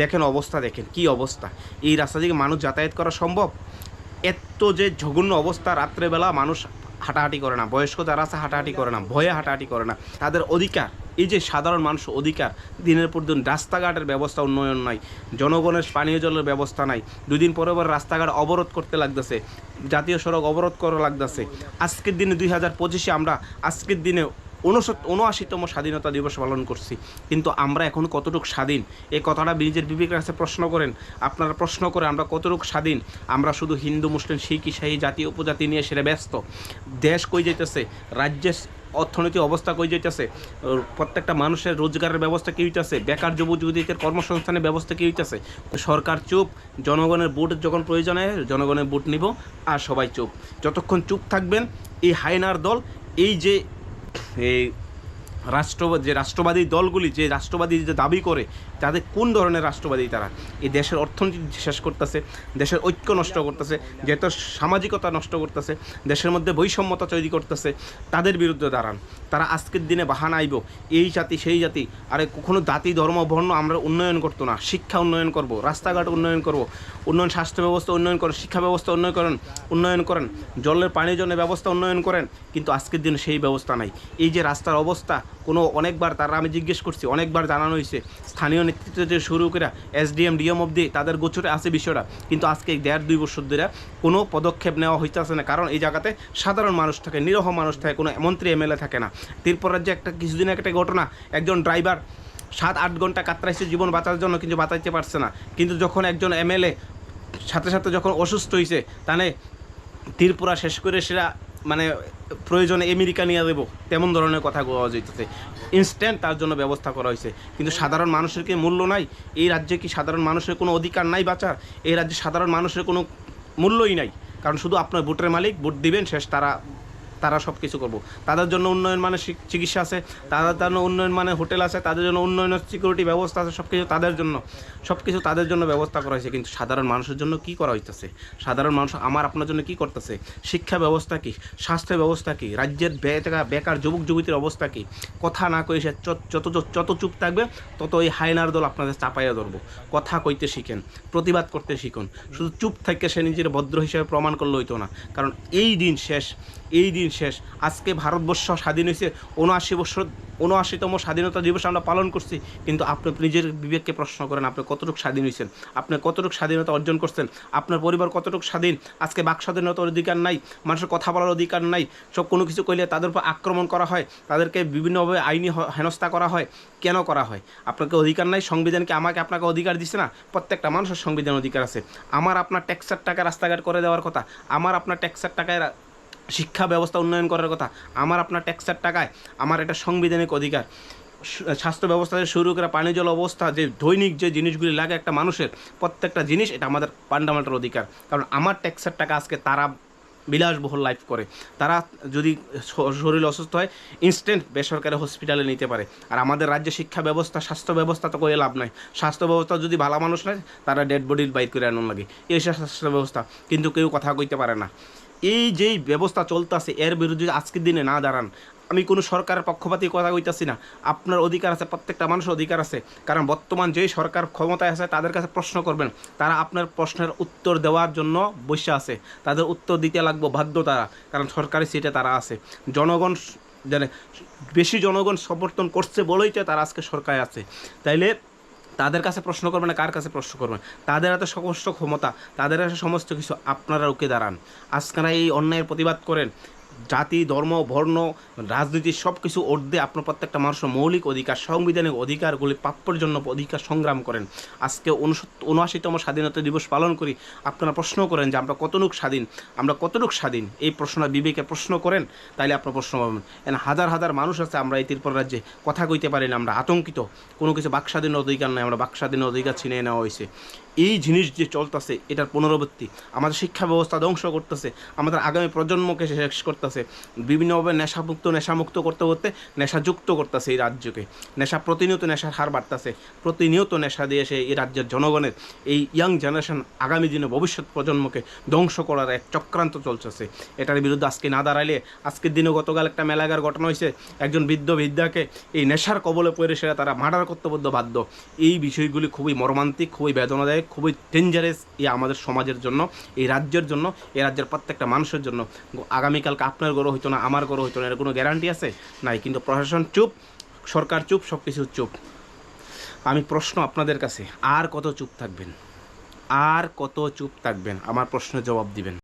দেখেন অবস্থা, দেখেন কি অবস্থা। এই রাস্তা থেকে মানুষ যাতায়াত করা সম্ভব? এত যে জঘন্য অবস্থা, রাত্রেবেলা মানুষ হাঁটাহাঁটি করে না। বয়স্ক যারা আছে, হাঁটাহাঁটি করে না, ভয়ে হাঁটাহাঁটি করে না। তাদের অধিকার, এই যে সাধারণ মানুষ অধিকার, দিনের পর দিন রাস্তাঘাটের ব্যবস্থা উন্নয়ন নাই, জনগণের পানীয় জলের ব্যবস্থা নাই। দুই দিন পরে পরে রাস্তাঘাট অবরোধ করতে লাগতেছে, জাতীয় সড়ক অবরোধ করা লাগতেছে। আজকের দিনে দুই হাজার পঁচিশে আমরা, আজকের দিনে উনআশিতম স্বাধীনতা দিবস পালন করছি। কিন্তু আমরা এখন কতটুকু স্বাধীন? এই কথাটা নিজের বিবেকের কাছে প্রশ্ন করেন। আপনারা প্রশ্ন করে আমরা কতটুকু স্বাধীন? আমরা শুধু হিন্দু, মুসলিম, শিখ, ইসাই, জাতি, উপজাতি নিয়ে সেটা ব্যস্ত। দেশ কই যেতেছে রাজ্যের অর্থনৈতিক অবস্থা কই যাইতেছে? প্রত্যেকটা মানুষের রোজগারের ব্যবস্থা কি হইতেছে? বেকার যুবক যুবতীদের কর্মসংস্থানের ব্যবস্থা কি হইতেছে? সরকার চুপ, জনগণের ভোট যখন প্রয়োজন হয়, জনগণের ভোট নিব, আর সবাই চুপ। যতক্ষণ চুপ থাকবেন, এই হায়নার দল, এই যে এই রাষ্ট্র যে রাষ্ট্রবাদী দলগুলি যে রাষ্ট্রবাদী যে দাবি করে তাদের কোন ধরনের রাষ্ট্রবাদী তারা? এই দেশের অর্থনীতি শেষ করতেছে, দেশের ঐক্য নষ্ট করতেছে, যেহেতু সামাজিকতা নষ্ট করতেছে, দেশের মধ্যে বৈষম্যতা তৈরি করতেছে, তাদের বিরুদ্ধে দাঁড়ান। তারা আজকের দিনে বাহানা আইব, এই জাতি, সেই জাতি। আরে কখনো জাতি, ধর্ম, বর্ণ আমরা উন্নয়ন করতো না। শিক্ষা উন্নয়ন করব, রাস্তাঘাট উন্নয়ন করব, উন্নয়ন স্বাস্থ্য ব্যবস্থা উন্নয়ন করেন, শিক্ষা ব্যবস্থা উন্নয়ন করেন উন্নয়ন করেন। জলের পানীয় জন্য ব্যবস্থা উন্নয়ন করেন, কিন্তু আজকের দিনে সেই ব্যবস্থা নাই। এই যে রাস্তার অবস্থা, কোনো অনেকবার, তারা আমি জিজ্ঞেস করছি, অনেকবার জানানো হয়েছে স্থানীয় নেতৃত্ব থেকে শুরু করে এসডিএম, ডিএম অবধি তাদের গোচরে আছে বিষয়টা। কিন্তু আজকে দেড় দুই বছর ধরে কোনো পদক্ষেপ নেওয়া হইতেছে না। কারণ এই জায়গাতে সাধারণ মানুষ থাকে, নিরহ মানুষ থাকে, কোনো মন্ত্রী, এমএলএ থাকে না। ত্রিপুরা রাজ্যে একটা কিছুদিন একটা ঘটনা, একজন ড্রাইভার সাত আট ঘণ্টা কাতরাইছে জীবন বাঁচার জন্য, কিন্তু বাঁচাইতে পারছে না। কিন্তু যখন একজন এমএলএ সাথে সাথে যখন অসুস্থ হয়েছে তাহলে ত্রিপুরা শেষ করে সেরা মানে প্রয়োজনে আমেরিকা নিয়ে দেবো। তেমন ধরনের কথা বলা যেতেছে ইনস্ট্যান্ট তার জন্য ব্যবস্থা করা হয়েছে কিন্তু সাধারণ মানুষের কি মূল্য নাই? এই রাজ্যে কি সাধারণ মানুষের কোনো অধিকার নাই বাঁচার? এই রাজ্যে সাধারণ মানুষের কোনো মূল্যই নাই। কারণ শুধু আপনার ভোটের মালিক, ভোট দিবেন, শেষ তারা তারা সব কিছু করব। তাদের জন্য উন্নয়ন মানে চিকিৎসা আছে, তাদের জন্য উন্নয়ন মানে হোটেল আছে, তাদের জন্য উন্নয়নের সিকিউরিটি ব্যবস্থা আছে সব কিছু তাদের জন্য। সব কিছু তাদের জন্য ব্যবস্থা করা হয়েছে, কিন্তু সাধারণ মানুষের জন্য কি করা হইতেছে? সাধারণ মানুষ আমার আপনার জন্য কি করতেছে? শিক্ষা ব্যবস্থা কি? স্বাস্থ্য ব্যবস্থা কি? রাজ্যের বেকার বেকার যুবক যুবতীর অবস্থা কি? কথা না কই সে যত যত- চুপ থাকবে, তত এই হায়নার দল আপনাদের চাপাইয়া ধরবো। কথা কইতে শিখেন, প্রতিবাদ করতে শিখুন। শুধু চুপ থেকে সে নিজের ভদ্র হিসেবে প্রমাণ করলে হইতো না। কারণ এই দিন শেষ, এই দিন শেষ। আজকে ভারতবর্ষ স্বাধীন হয়েছে, উনআশি বছর উনআশিতম স্বাধীনতা দিবস আমরা পালন করছি, কিন্তু আপনি নিজের বিবেককে প্রশ্ন করেন, আপনি কতটুকু স্বাধীন হয়েছেন? আপনি কতটুকু স্বাধীনতা অর্জন করছেন? আপনার পরিবার কতটুকু স্বাধীন? আজকে বাক স্বাধীনতার অধিকার নাই, মানুষের কথা বলার অধিকার নাই, সব কোনো কিছু কইলে তাদের উপর আক্রমণ করা হয়, তাদেরকে বিভিন্নভাবে আইনি হেনস্থা করা হয়, কেন করা হয়? আপনাকে অধিকার নাই সংবিধানকে আমাকে আপনাকে অধিকার দিচ্ছে না? প্রত্যেকটা মানুষের সংবিধান অধিকার আছে। আমার আপনার ট্যাক্সের টাকা রাস্তাঘাট করে দেওয়ার কথা, আমার আপনার ট্যাক্সের টাকায় শিক্ষা ব্যবস্থা উন্নয়ন করার কথা। আমার আপনার ট্যাক্সের টাকায় আমার এটা সাংবিধানিক অধিকার। স্বাস্থ্য ব্যবস্থা থেকে শুরু করে পানীয় জল অবস্থা, যে দৈনিক যে জিনিসগুলি লাগে একটা মানুষের, প্রত্যেকটা জিনিস এটা আমাদের ফান্ডামেন্টাল অধিকার। কারণ আমার ট্যাক্সের টাকা আজকে তারা বিলাসবহুল লাইফ করে। তারা যদি শরীর অসুস্থ হয় ইনস্ট্যান্ট বেসরকারি হসপিটালে নিতে পারে। আর আমাদের রাজ্যে শিক্ষা ব্যবস্থা, স্বাস্থ্য ব্যবস্থা তো করে লাভ নাই। স্বাস্থ্য ব্যবস্থা যদি ভালো মানুষ নয়, তারা ডেড বডির বাইর করে আনুন লাগে। এই স্বাস্থ্য ব্যবস্থা কিন্তু কেউ কথা কইতে পারে না। এই যেই ব্যবস্থা চলতেছে, এর বিরুদ্ধে আজকের দিনে না দাঁড়ান, আমি কোনো সরকারের পক্ষপাতী কথা কইতাছি না। আপনার অধিকার আছে, প্রত্যেকটা মানুষের অধিকার আছে। কারণ বর্তমান যেই সরকার ক্ষমতায় আছে, তাদের কাছে প্রশ্ন করবেন, তারা আপনার প্রশ্নের উত্তর দেওয়ার জন্য বসে আছে। তাদের উত্তর দিতে লাগবো বাধ্য তারা, কারণ সরকারি সিটে তারা আছে। জনগণ জানে, বেশি জনগণ সমর্থন করছে বলেই তো তারা আজকে সরকারে আছে। তাইলে তাদের কাছে প্রশ্ন করবেন না, কার কাছে প্রশ্ন করবেন? তাদের হাতে সমস্ত ক্ষমতা, তাদের সমস্ত কিছু আপনারা রুখে দাঁড়ান। আজকারা এই অন্যায়ের প্রতিবাদ করেন জাতি, ধর্ম, বর্ণ, রাজনীতি সব কিছু ঊর্ধ্বে আপনার প্রত্যেকটা মানুষের মৌলিক অধিকার, সাংবিধানিক অধিকারগুলি প্রাপ্যর জন্য অধিকার সংগ্রাম করেন। আজকে উনআশিতম স্বাধীনতা দিবস পালন করি, আপনারা প্রশ্ন করেন যে আমরা কতটুক স্বাধীন? আমরা কতটুক স্বাধীন? এই প্রশ্ন বিবেকে প্রশ্ন করেন, তাইলে আপনার প্রশ্ন পাবেন এন হাজার হাজার মানুষ আছে আমরা এই ত্রিপুরা রাজ্যে, কথা কইতে পারি না আমরা, আতঙ্কিত। কোনো কিছু বাকস্বাধীন অধিকার নাই, আমরা বাকস্বাধীন অধিকার ছিনিয়ে নেওয়া হয়েছে এই জিনিস যে চলতেছে, এটার পুনরাবৃত্তি, আমাদের শিক্ষা ব্যবস্থা ধ্বংস করতেছে, আমাদের আগামী প্রজন্মকে শেষ করতে করতেছে। বিভিন্নভাবে নেশামুক্ত নেশামুক্ত করতে করতে নেশাযুক্ত করতেছে এই রাজ্যকে। নেশা প্রতিনিয়ত নেশার হার বাড়তেছে। প্রতিনিয়ত নেশা দিয়ে সে এই রাজ্যের জনগণের এই ইয়াং জেনারেশন আগামী দিনে ভবিষ্যৎ প্রজন্মকে ধ্বংস করার এক চক্রান্ত চলতেছে। এটার বিরুদ্ধে আজকে না দাঁড়াইলে আজকের দিনে গতকাল একটা মেলাগার ঘটনা হয়েছে একজন বৃদ্ধ বৃদ্ধাকে এই নেশার কবলে পড়ে সেটা তারা মার্ডার করতে বাধ্য। এই বিষয়গুলি খুবই মর্মান্তিক, খুবই বেদনাদায়ক, খুবই ডেঞ্জারাস এই আমাদের সমাজের জন্য, এই রাজ্যের জন্য, এই রাজ্যের প্রত্যেকটা মানুষের জন্য। আগামীকালকে আপনার গরু হইতো না, আমার গরু হইতো না, এর কোনো গ্যারান্টি আছে? নাই, কিন্তু প্রশাসন চুপ, সরকার চুপ সব কিছু চুপ। আমি প্রশ্ন আপনাদের কাছে, আর কত চুপ থাকবেন? আর কত চুপ থাকবেন? আমার প্রশ্নের জবাব দিবেন।